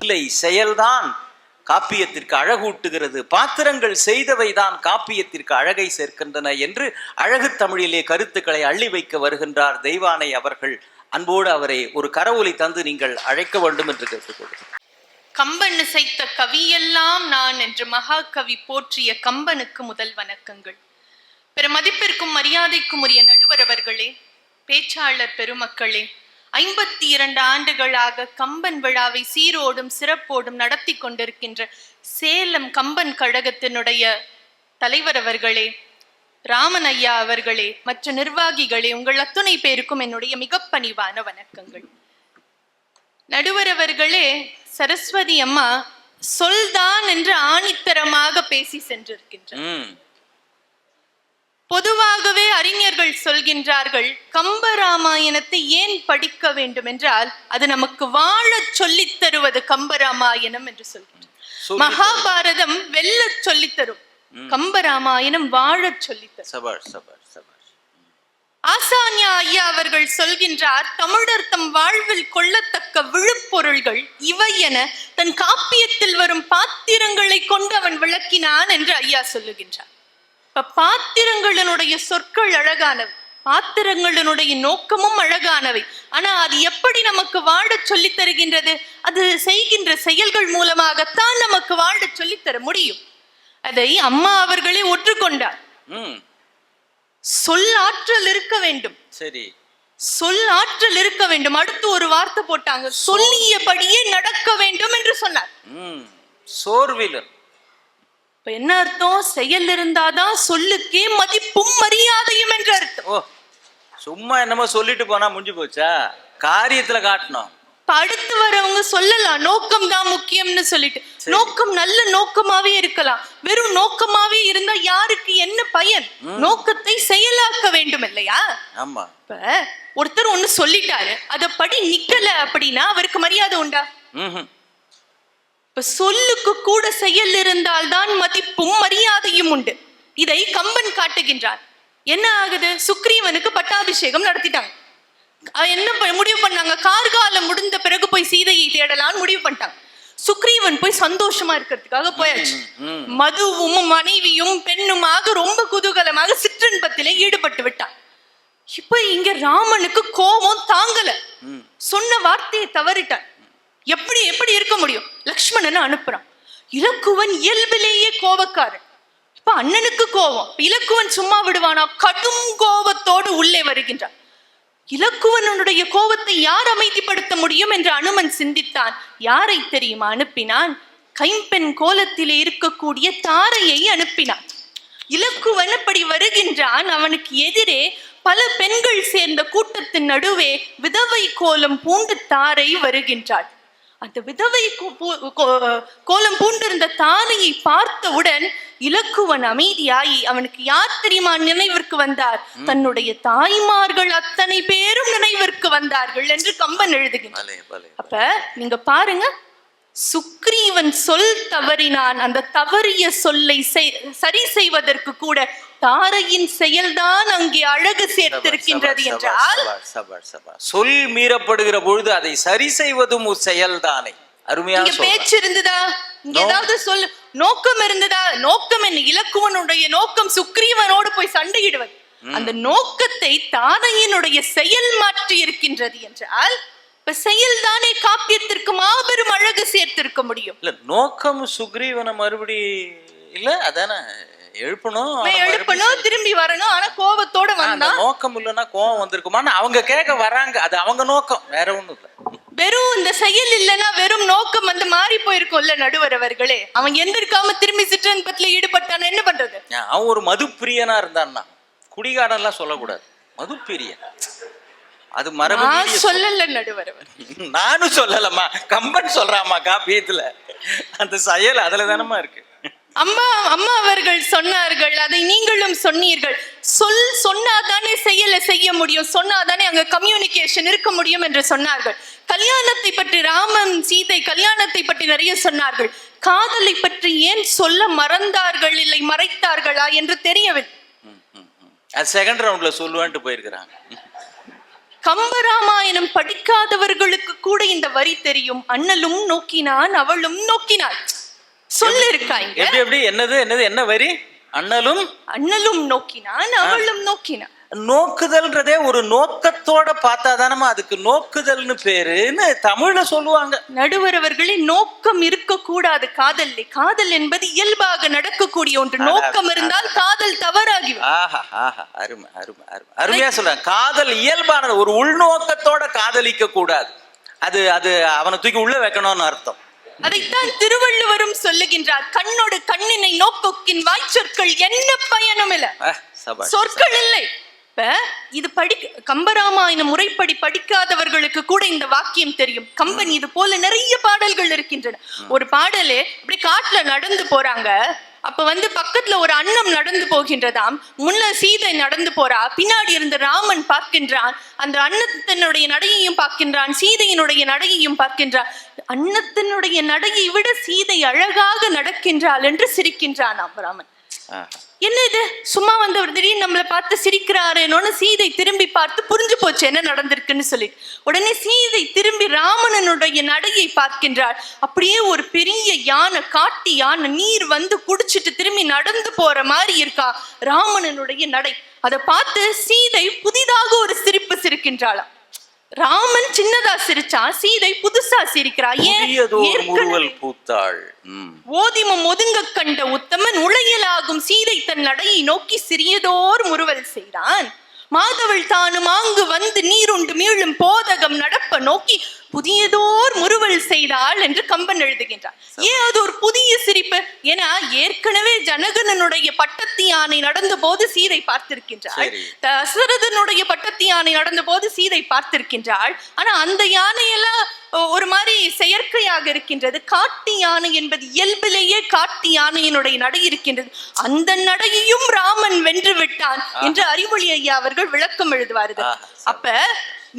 இல்லை செயல்தான் காப்பியத்திற்கு அழகூட்டுகிறது. பாத்திரங்கள் செய்தவைதான் காப்பியத்திற்கு அழகை சேர்க்கின்றன என்று அழகு தமிழிலே கருத்துக்களை அள்ளி வைக்க வருகின்றார் தெய்வானை அவர்கள். அன்போடு அவரை ஒரு கரவொலி தந்து நீங்கள் அழைக்க வேண்டும் என்று கேட்டுக்கொள்கிறேன். கம்பன் இசைத்த கவியெல்லாம் நான் என்று மகாகவி போற்றிய கம்பனுக்கு முதல் வணக்கங்கள். பிற மதிப்பிற்கும் மரியாதைக்கும் உரிய நடுவர் அவர்களே பேச்சாளர் பெருமக்களே ஐம்பத்தி இரண்டு ஆண்டுகளாக கம்பன் விழாவை சீரோடும் சிறப்போடும் நடத்தி கொண்டிருக்கின்ற சேலம் கம்பன் கழகத்தினுடைய தலைவர் அவர்களே ராமன் ஐயா அவர்களே மற்ற நிர்வாகிகளே உங்கள் அத்துணை பேருக்கும் என்னுடைய மிக பணிவான வணக்கங்கள். நடுவர் அவர்களே சரஸ்வதி அம்மா சொல்தான் என்று ஆணித்தரமாக பேசி சென்றிருக்கின்றனர் பொதுவாகவே அறிஞர்கள் சொல்கின்றார்கள் கம்பராமாயணத்தை ஏன் படிக்க வேண்டும் என்றால் அது நமக்கு வாழச் சொல்லித் தருவது கம்பராமாயணம் என்று சொல்கின்றார் சொல்லித் மகாபாரதம் வெல்லச் சொல்லித் தரும். கம்பராமாயணம் வாழச் சொல்லித் தரும். ஆசான்யா ஐயா அவர்கள் சொல்கின்றார் தமிழர் தம் வாழ்வில் கொள்ளத்தக்க விழுப்பொருள்கள் இவை என தன் காப்பியத்தில் வரும் பாத்திரங்களை கொண்டு அவன் விளக்கினான் என்று ஐயா சொல்லுகின்றார். இப்ப பாத்திரங்களினுடைய சொற்கள் அழகானவை. பாத்திரங்களினுடைய நோக்கமும் அழகானவை. ஆனா அது எப்படி நமக்கு வாழச் சொல்லித் தருகின்றது? அது செய்கின்ற செயல்கள் மூலமாகத்தான் நமக்கு வாழச் சொல்லித் தர முடியும். அதை அம்மா அவர்களே ஒற்றுக்கொண்டார். சொல் ஆற்றல் இருக்க வேண்டும். சரி. சொல் ஆற்றல் இருக்க வேண்டும். அடுத்து ஒரு வார்த்தை போட்டாங்க. சொல்லியபடியே நடக்க வேண்டும் என்று சொன்னார். சோர்விலர். இப்ப என்ன அர்த்தம்? செயல் இருந்தாதான் சொல்லுக்கே மதிப்பும் மரியாதையும் என்று அர்த்தம். ஓ சும்மா என்னமோ சொல்லிட்டு போனா முடிஞ்சு போச்சா? காரியத்துல காட்டணும். இப்ப அடுத்து வரவங்க சொல்லலாம் நோக்கம் தான் முக்கியம்னு சொல்லிட்டு. நோக்கம் நல்ல நோக்கமாவே இருக்கலாம். வெறும் நோக்கமாவே இருந்தா யாருக்கு என்ன பயன்? நோக்கத்தை செயலாக்க வேண்டும் இல்லையா? ஆமா. இப்ப ஒருத்தர் ஒண்ணு சொல்லிட்டாரு அதப்படி நிக்கல அப்படின்னா அவருக்கு மரியாதை உண்டா? இப்ப சொல்லுக்கு கூட செயல் இருந்தால்தான் மதிப்பும் மரியாதையும் உண்டு. இதை கம்பன் காட்டுகின்றார். என்ன ஆகுது? சுக்ரீவனுக்கு பட்டாபிஷேகம் நடத்திட்டாங்க. என்ன முடிவு பண்ணாங்க? கார்காலம் முடிந்த பிறகு போய் சீதையை தேடலாம்னு முடிவு பண்ணிட்டாங்க. சுக்ரீவன் போய் சந்தோஷமா இருக்கிறதுக்காக போயாச்சு. மதுவும் மனைவியும் பெண்ணுமாக ரொம்ப குதூகலமாக சிற்றின்பத்திலே ஈடுபட்டு விட்டான். இப்ப இங்க ராமனுக்கு கோபம் தாங்கல. சொன்ன வார்த்தையை தவறிட்டான் எப்படி எப்படி இருக்க முடியும்? லக்ஷ்மணனை அனுப்புறான். இலக்குவன் இயல்பிலேயே கோபக்காரன். இப்ப அண்ணனுக்கு கோபம். இலக்குவன் சும்மா விடுவானா? கடும் கோபத்தோடு உள்ளே வருகின்றான். இலக்குவனுடைய கோபத்தை யார் அமைதிப்படுத்த முடியும் என்று அனுமன் சிந்தித்தான். யாரை தெரியுமா? அனுப்பினான். கைம்பெண் கோலத்திலே இருக்கக்கூடிய தாரையை அனுப்பினான். இலக்குவன் அப்படி வருகின்றான். அவனுக்கு எதிரே பல பெண்கள் சேர்ந்த கூட்டத்தின் நடுவே விதவை கோலம் பூண்டு தாரை வருகின்றாள். அந்த விதவை கோலம் பூண்டிருந்த தாரையை பார்த்தவுடன் இலக்குவன் அமைதியாகி அவனுக்கு யார் தெரியுமா நினைவிற்கு வந்தார்? தன்னுடைய தாய்மார்கள் அத்தனை பேரும் நினைவிற்கு வந்தார்கள் என்று கம்பன் பலே அப்ப நீங்க பாருங்க சுக்ரீவன் சொல் தவறினான். அந்த தவறிய சொல்லை சரி செய்வதற்கு கூட தாரையின் செயல்தான் அங்கே அழகு சேர்த்திருக்கின்றது என்றால். சொல் மீறப்படுகிற பொழுது அதை சரி செய்வதும் ஒரு செயல்தானே. அருமையாக. பேச்சு இருந்ததா? ஏதாவது சொல் நோக்கம் இருந்ததா? நோக்கம் என்ன இலக்குவனுடைய நோக்கம் சுக்ரீவனோடு போய் சண்டையிடுவது. அந்த நோக்கத்தை தாரையினுடைய செயல் மாற்றி இருக்கின்றது என்றால் இப்ப செயல்தானே காப்பியத்திற்கு மாபெரும் அழகு சேர்த்திருக்க முடியும். இல்ல நோக்கம் சுக்ரீவனை மறுபடி இல்ல அதானே? எழுப்பணும் எழுப்பணும் திரும்பி வரணும் ஆனா கோபத்தோட வந்தான் நோக்கம் இல்லைன்னா கோவம் வந்திருக்குமான்னு அவங்க கேட்க வராங்க. அது அவங்க நோக்கம் வேற ஒண்ணும் இல்ல. வெறும் இந்த செயல் இல்லைன்னா வெறும் நோக்கம் வந்து மாறி போயிருக்கும்ல நடுவர் அவர்களே. அவன் எந்திருக்காம திரும்பி சிற்றன்பத்துல ஈடுபட்டான என்ன பண்றது? அவன் ஒரு மது பிரியனா இருந்தான்னா குடிகாரன்லாம் சொல்லக்கூடாது. மது பிரியன் அது மரபு சொல்லல நடுவர். நானும் சொல்லலம்மா. கம்பன் சொல்றாம்மா காப்பியத்துல. அந்த செயல் அதுல தானம்மா இருக்கு. அம்மா அம்மா அவர்கள் சொன்னார்கள் அதை நீங்களும் சொன்னீர்கள். சொல் சொன்னாதானே செயலை செய்ய முடியும் சொன்னாதானே அங்க கம்யூனிகேஷன் இருக்க முடியும் என்று சொன்னார்கள். கல்யாணத்தை பற்றி ராமன் சீதை கல்யாணத்தை பற்றி நிறைய சொன்னார்கள். காதலை பற்றி ஏன் சொல்ல மறந்தார்கள் இல்லை மறைத்தார்களா என்று தெரியவில்லை. அது செகண்ட் ரவுண்ட்ல சொல்லுவேன்ட்டு போயிருக்கிறாங்க. கம்பராமாயணம் படிக்காதவர்களுக்கு கூட இந்த வரி தெரியும். அண்ணலும் நோக்கினான் அவளும் நோக்கினாள். சொல்லு இருக்காங்க எப்படி எப்படி? என்னது என்னது என்ன வரி? அண்ணலும்? அண்ணலும் நோக்கினான் அவளும் நோக்கினான். நோக்குதல்ன்றதே ஒரு நோக்கத்தோட பார்த்தா தானமா அதுக்கு நோக்குதல்னு பேருன்னு தமிழ்ல சொல்லுவாங்க. நடுவர் அவர்களே நோக்கம் இருக்கக்கூடாது. காதல்ல காதல் என்பது இயல்பாக நடக்கக்கூடிய ஒன்று. நோக்கம் இருந்தால் காதல் தவறாகிவிடும் ஆஹா ஆஹா அருமை அருமை அருமை. அருமையா சொல்றேன் காதல் இயல்பானது ஒரு உள்நோக்கத்தோட காதலிக்க கூடாது அது அது அவனை தூக்கி உள்ள வைக்கணும்னு அர்த்தம். அதைத்தான் திருவள்ளுவரும் சொல்லுகின்றார். கண்ணோடு கண்ணினை நோக்கொக்கின் வாய்ச்சொற்கள் என்ன பயனும் இல்ல. சொற்கள் இல்லை. இப்ப இது படி கம்பராமாயண முறைப்படி படிக்காதவர்களுக்கு கூட இந்த வாக்கியம் தெரியும். கம்பன் இது போல நிறைய பாடல்கள் இருக்கின்றன. ஒரு பாடலு இப்படி காட்டுல நடந்து போறாங்க. அப்ப வந்து பக்கத்துல ஒரு அன்னம் நடந்து போகின்றதாம். முன்ன சீதை நடந்து போறா. பின்னாடி இருந்து ராமன் பார்க்கின்றான். அந்த அன்னத்தினுடைய நடையையும் பார்க்கின்றான். சீதையினுடைய நடையையும் பார்க்கின்றான். அன்னத்தினுடைய நடையை விட சீதை அழகாக நடக்கின்றாள் என்று சிரிக்கின்றான் ராமன். என்ன இது? சும்மா வந்தவர் திடீர்னு நம்மளை பார்த்து சிரிக்கிறாருன்னு சீதை திரும்பி பார்த்து புரிஞ்சு போச்சு என்ன நடந்திருக்குன்னு சொல்லி. உடனே சீதை திரும்பி ராமணனுடைய நடையை பார்க்கின்றாள். அப்படியே ஒரு பெரிய யானை காட்டி யானை நீர் வந்து குடிச்சிட்டு திரும்பி நடந்து போற மாதிரி இருக்கா ராமணனுடைய நடை. அதை பார்த்து சீதை புதிதாக ஒரு சிரிப்பு சிரிக்கின்றாளாம். ராமன் சின்னதா சிரிச்சான் சீதை புதுசா சிரிக்கிறா. ஏன்? பூத்தாள். ஓதிமம் ஒதுங்க கண்ட உத்தமன் உளையலாகும் சீதை தன் நடையை நோக்கி சிறியதோர் முறுவல் செய்தான். மாதவள் தானும் ஆங்கு வந்து நீருண்டு மீளும் போதகம் நடப்ப நோக்கி புதியதோர் முறுவல் செய்தாள் என்று கம்பன் எழுதுகின்றார். ஏன் அது ஒரு புதிய சிரிப்பு? ஏன்னா ஏற்கனவே ஜனகனனுடைய பட்டத்து யானை நடந்த போது சீதை பார்த்திருக்கின்றாள். சரி. தசரதனுடைய பட்டத்து யானை நடந்த போது சீதை பார்த்திருக்கின்றாள். ஆனா அந்த யானையெல்லாம் ஒரு மாதிரி செயற்கையாக இருக்கின்றது. காட்டு யானை என்பது இயல்பிலேயே காட்டு யானையினுடைய நடை இருக்கின்றது. அந்த நடையையும் ராமன் வென்று விட்டான் என்று அறிவொளி ஐயா அவர்கள் விளக்கம் எழுதுவார்கள் அப்ப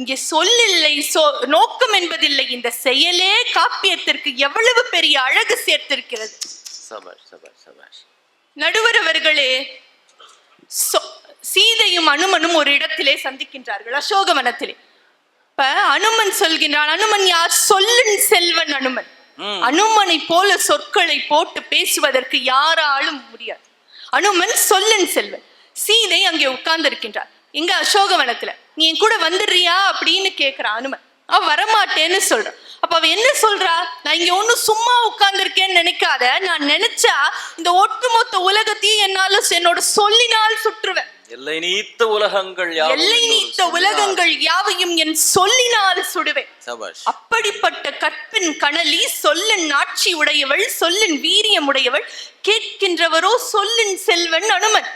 இங்க சொல்லில்லை சொ நோக்கம் என்பதில்லை. இந்த செயலே காப்பியத்திற்கு எவ்வளவு பெரிய அழகு சேர்த்திருக்கிறது. நடுவர் அவர்களே சீதையும் அனுமனும் ஒரு இடத்திலே சந்திக்கின்றார்கள் அசோகவனத்திலே இப்ப அனுமன் சொல்கின்றான் அனுமன் யார்? சொல்லின் செல்வன் அனுமன். அனுமனை போல சொற்களை போட்டு பேசுவதற்கு யாராலும் முடியாது. அனுமன் சொல்லின் செல்வன். சீதை அங்கே உட்கார்ந்து இருக்கின்றார் எங்க அசோகவனத்துல நீ என் கூட வந்துடுறியா அப்படின்னு கேக்குறான் அனுமன். அவ வரமாட்டேன்னு சொல்றான் அப்ப அவ என்ன சொல்றா? நான் இங்க ஒண்ணும் சும்மா உட்கார்ந்திருக்கேன்னு நினைக்காத. நான் நினைச்சா இந்த ஒட்டுமொத்த உலகத்தையும் என்னால என்னோட சொல்லினால் சுற்றுவேன். எல்லை நீத்த உலகங்கள் எல்லை நீத்த. உலகங்கள் யாவையும் என் சொல்லினால் சுடுவேன். அப்படிப்பட்ட கற்பின் கணலி சொல்லின் ஆட்சி உடையவள் சொல்லின் வீரியம் உடையவள் கேட்கின்றவரோ சொல்லின் செல்வன் அனுமன்.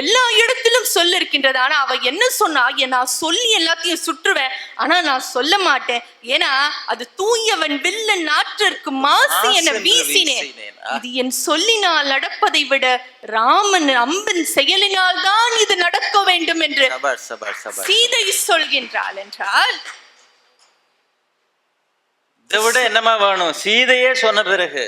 எல்லா இடத்திலும் சொல் இருக்கின்றது ஆனா அவ என்ன சொன்னா "என் நான் சொல்லி எல்லாத்தையும் சுற்றுவேன். ஆனா நான் சொல்ல மாட்டேன். ஏன்னா அது தூயவன் வில்லன் நாற்றிற்கு மாசு என வீசினேன். இது என் சொல்லினால் நடப்பதை விட ராமன் அம்பின் செயலினால் தான் இது நடக்க வேண்டும் என்று சீதை சொல்கின்றாள் என்றால் இதை விட என்னமா வேணும்? சீதையே சொன்ன பிறகு.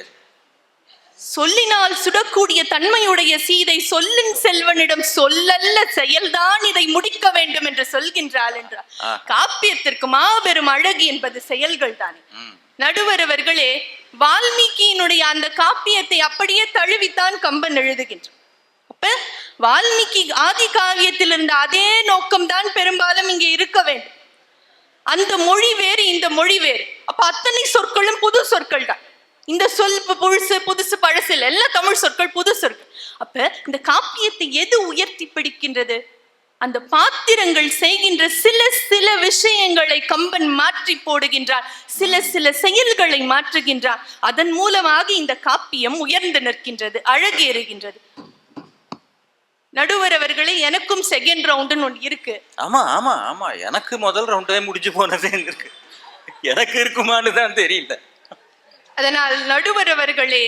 சொல்லினால் சுடக்கூடிய தன்மையுடைய சீதை சொல்லின் செல்வனிடம் சொல்லல்ல செயல்தான் இதை முடிக்க வேண்டும் என்று சொல்கின்றாள் என்றார். காப்பியத்திற்கு மாபெரும் அழகு என்பது செயல்கள் தானே. ம். நடுவர் அவர்களே வால்மீகியினுடைய அந்த காப்பியத்தை அப்படியே தழுவித்தான் கம்பன் எழுதுகின்றார் அப்ப வால்மீகி ஆதி காவியத்தில் இருந்த அதே நோக்கம்தான் பெரும்பாலும் இங்கே இருக்க வேண்டும். அந்த மொழி வேறு இந்த மொழி வேறு. அப்ப அத்தனை சொற்களும் புது சொற்கள் தான். இந்த சொல் இப்போ புதுசு புதுசு பழசு இல்லை எல்லா தமிழ் சொற்கள் புது சொற்கள் அப்ப இந்த காப்பியத்தை எது உயர்த்தி பிடிக்கின்றது? அந்த பாத்திரங்கள் செய்கின்ற சில சில விஷயங்களை கம்பன் மாற்றி போடுகின்றார். சில சில செயல்களை மாற்றுகின்றார். அதன் மூலமாக இந்த காப்பியம் உயர்ந்து நிற்கின்றது அழகேறுகின்றது. நடுவர் அவர்களே எனக்கும் செகண்ட் ரவுண்டுன்னு ஒன்று இருக்கு. ஆமா ஆமா ஆமா. எனக்கு முதல் ரவுண்டே முடிஞ்சு போனதே இருக்கு. எனக்கு இருக்குமான்னு தான் தெரியல. அதனால் நடுவர் அவர்களே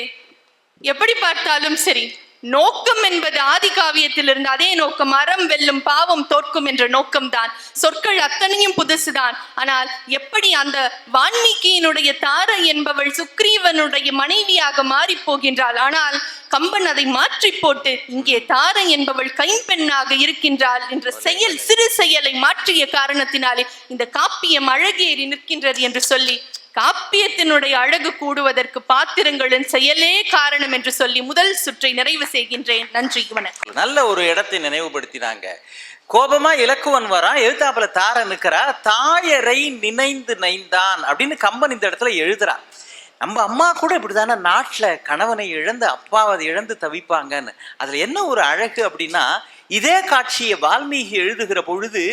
எப்படி பார்த்தாலும் சரி நோக்கம் என்பது ஆதி காவியத்திலிருந்து அதே நோக்கம் அறம் வெல்லும் பாவம் தோற்கும் என்ற நோக்கம்தான். சொற்கள் அத்தனையும் புதுசுதான். ஆனால் எப்படி அந்த வான்மீகியினுடைய தாரை என்பவள் சுக்ரீவனுடைய மனைவியாக மாறி போகின்றாள்? ஆனால் கம்பன் அதை மாற்றி போட்டு இங்கே தாரை என்பவள் கைம்பெண்ணாக இருக்கின்றாள் என்ற செயல் சிறு செயலை மாற்றிய காரணத்தினாலே இந்த காப்பியம் அழகேறி நிற்கின்றது என்று சொல்லி காப்பியத்தினுடைய அழகு கூடுவதற்கு பாத்திரங்களின் செயலே காரணம் என்று சொல்லி முதல் சுற்றை நிறைவு செய்கின்றேன். நன்றி வணக்கம். நல்ல ஒரு இடத்தை நினைவுபடுத்தினாங்க. கோபமா இலக்குவன் வரான் எழுத்தாப்புல தார நிற்கிறா தாயரை நினைந்து நைந்தான் அப்படின்னு கம்பன் இந்த இடத்துல எழுதுறான். நம்ம அம்மா கூட இப்படிதானே நாட்டில் கணவனை இழந்து அப்பாவை இழந்து தவிப்பாங்கன்னு. அதில் என்ன ஒரு அழகு அப்படின்னா இதே காட்சியை வால்மீகி எழுதுகிற பொழுது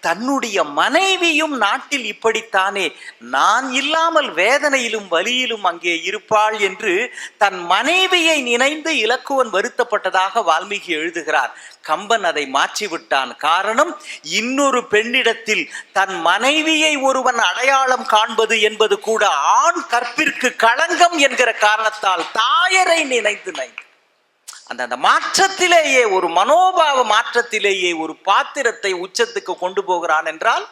தன்னுடைய மனைவியும் நாட்டில் இப்படித்தானே நான் இல்லாமல் வேதனையிலும் வலியிலும் அங்கே இருப்பாள் என்று தன் மனைவியை நினைந்து இலக்குவன் வருத்தப்பட்டதாக வால்மீகி எழுதுகிறார். கம்பன் அதை மாற்றிவிட்டான். காரணம் இன்னொரு பெண்ணிடத்தில் தன் மனைவியை ஒருவன் அடையாளம் காண்பது என்பது கூட ஆண் கற்பிற்கு களங்கம் என்கிற காரணத்தால் தாயரை நினைத்து நைந்து அந்த அந்த மாற்றத்திலேயே ஒரு மனோபாவ மாற்றத்திலேயே ஒரு பாத்திரத்தை உச்சத்துக்கு கொண்டு போகிறான் என்றால்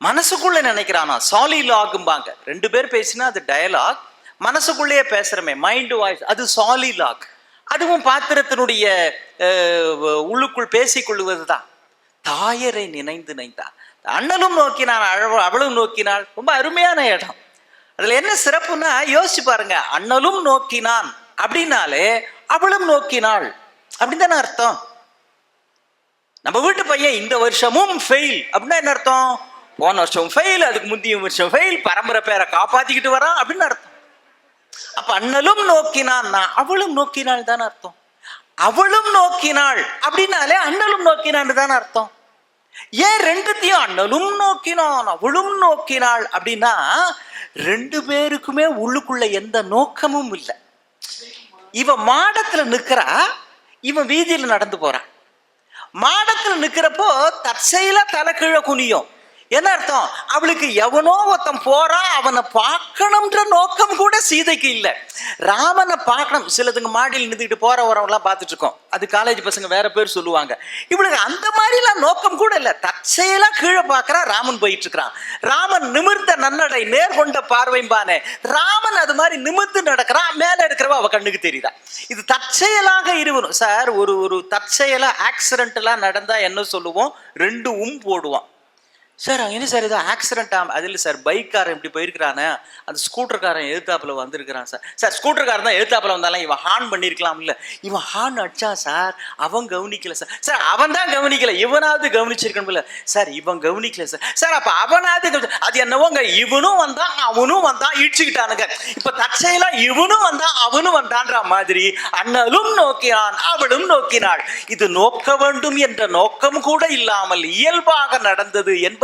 மனசுக்குள்ள நினைக்கிறானா சாலிலாகும்பாங்க ரெண்டு பேர் பேசினா அது டயலாக் மனசுக்குள்ளேயே பேசுறமே மைண்ட் வாய்ஸ் அது சாலிலாக் அதுவும் பாத்திரத்தினுடைய உள்ளுக்குள் பேசிக்கொள்வது தான் தாயரை நினைந்து நினைந்தார் அண்ணலும் நோக்கினான் அழவ அவளும் நோக்கினாள். ரொம்ப அருமையான இடம். அதுல என்ன சிறப்புன்னா யோசிச்சு பாருங்க அண்ணலும் நோக்கினான். அப்படின்னாலே அவளும் நோக்கினாள். அப்படின்னு தானே அர்த்தம்? நம்ம வீட்டு பையன் இந்த வருஷமும் ஃபெயில் அப்படின்னா என்ன அர்த்தம்? போன வருஷம் ஃபெயில் அதுக்கு முந்தைய வருஷம் ஃபெயில் பரம்பரை பேரை காப்பாத்திக்கிட்டு வரான் அப்படின்னு அர்த்தம். அப்ப அண்ணலும் நோக்கினான் அவளும் நோக்கினாள் தானே அர்த்தம். அவளும் நோக்கினாள் அப்படின்னாலே அண்ணலும் நோக்கினான்னு தானே அர்த்தம். ஏன் ரெண்டுத்தையும் அண்ணலும் நோக்கினான் அவளும் நோக்கினாள் அப்படின்னா ரெண்டு பேருக்குமே உள்ளுக்குள்ள எந்த நோக்கமும் இல்லை. இவன் மாடத்துல நிக்கிறா இவன் வீதியில நடந்து போறான். மாடத்துல நிக்கிறப்போ தற்செயலா தலை கீழே குனியும். என்ன அர்த்தம்? அவளுக்கு எவனோ ஒருத்தன் போறா அவனை பார்க்கணும்ன்ற நோக்கம் கூட சீதைக்கு இல்லை. ராமனை பார்க்கணும். சிலதுங்க மாடியில் நின்றுக்கிட்டு போற வரவங்களாம் பார்த்துட்டு இருக்கோம் அது காலேஜ் பசங்க வேற பேர் சொல்லுவாங்க. இவளுக்கு அந்த மாதிரிலாம் நோக்கம் கூட இல்லை. தற்செயலா கீழே பார்க்கறா ராமன் போயிட்டு இருக்கிறான் ராமன் நிமிர்ந்த நன்னடை நேர்கொண்ட பார்வைம்பானே ராமன் அது மாதிரி நிமிர்ந்து நடக்கிறான் மேல இருக்கிறவ அவ கண்ணுக்கு தெரியுதா? இது தற்செயலாக இருவரும். சார் ஒரு ஒரு தற்செயலா ஆக்சிடென்ட்லாம் நடந்தா என்ன சொல்லுவோம்? ரெண்டு உம் போடுவோம் சார் என்ன சார்? ஏதோ ஆக்சிடென்ட் ஆகும் அது இல்லை சார். பைக்காரன் இப்படி போயிருக்கிறானே. அந்த ஸ்கூட்டர்காரன் எழுத்தாப்பில் வந்திருக்கிறான் சார். சார் ஸ்கூட்டர்காரன் தான் எழுத்தாப்பில் வந்தாலும் இவன் ஹார்ன் பண்ணியிருக்கலாம் இல்லை இவன் ஹார்ன் அடிச்சா சார் அவன் கவனிக்கல சார். சார் அவன் தான் கவனிக்கல. இவனாவது கவனிச்சிருக்கணும்ல சார் இவன் கவனிக்கல சார். சார் அப்போ அவனாவது அது என்னவோங்க? இவனும் வந்தான் அவனும் வந்தான் இடிச்சுக்கிட்டானுங்க. இப்போ தற்செயலாக இவனும் வந்தான் அவனும் வந்தான்ற மாதிரி அண்ணலும் நோக்கினான் அவளும் நோக்கினாள். இது நோக்க வேண்டும் என்ற நோக்கம் கூட இல்லாமல் இயல்பாக நடந்தது என்பதை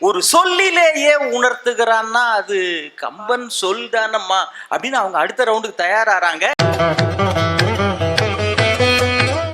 ஒரு சொல்லிலேயே உணர்த்துகிறான்னா அது கம்பன் சொல் தானம்மா அப்படின்னு அவங்க அடுத்த ரவுண்டுக்கு தயாராகிறாங்க